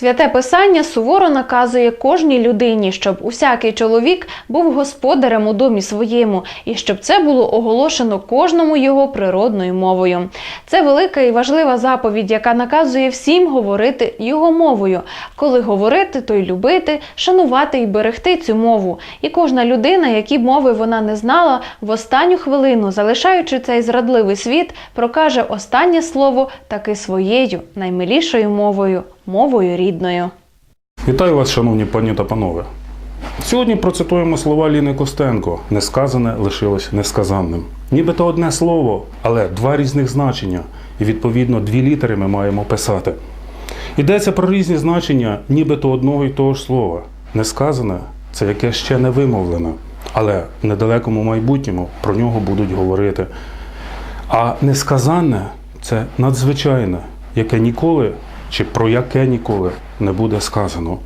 Святе Писання суворо наказує кожній людині, щоб усякий чоловік був господарем у домі своєму, і щоб це було оголошено кожному його природною мовою. Це велика і важлива заповідь, яка наказує всім говорити його мовою. Коли говорити, то й любити, шанувати і берегти цю мову. І кожна людина, які мови вона не знала, в останню хвилину, залишаючи цей зрадливий світ, прокаже останнє слово таки своєю наймилішою мовою мовою рідною. Вітаю вас, шановні пані та панове. Сьогодні процитуємо слова Ліни Костенко. Несказане лишилось несказанним. Нібито одне слово, але два різних значення, і відповідно дві літери ми маємо писати. Йдеться про різні значення, нібито одного і того ж слова. Несказане це яке ще не вимовлене, але в недалекому майбутньому про нього будуть говорити. А несказанне це надзвичайне, яке ніколи чи про яке ніколи не буде сказано.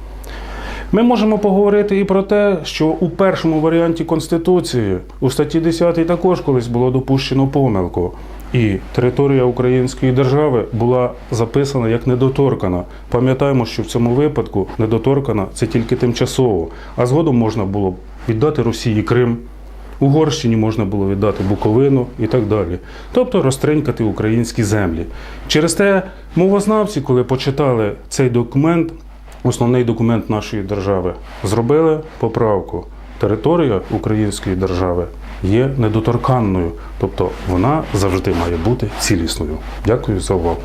Ми можемо поговорити і про те, що у першому варіанті Конституції у статті 10 також колись було допущено помилку, і територія Української держави була записана як недоторкана. Пам'ятаємо, що в цьому випадку недоторкана це тільки тимчасово, а згодом можна було б віддати Росії Крим. Угорщині можна було віддати Буковину і так далі. Тобто розтринькати українські землі. Через те мовознавці, коли почитали цей документ, основний документ нашої держави, зробили поправку. Територія української держави є недоторканною, тобто вона завжди має бути цілісною. Дякую за увагу.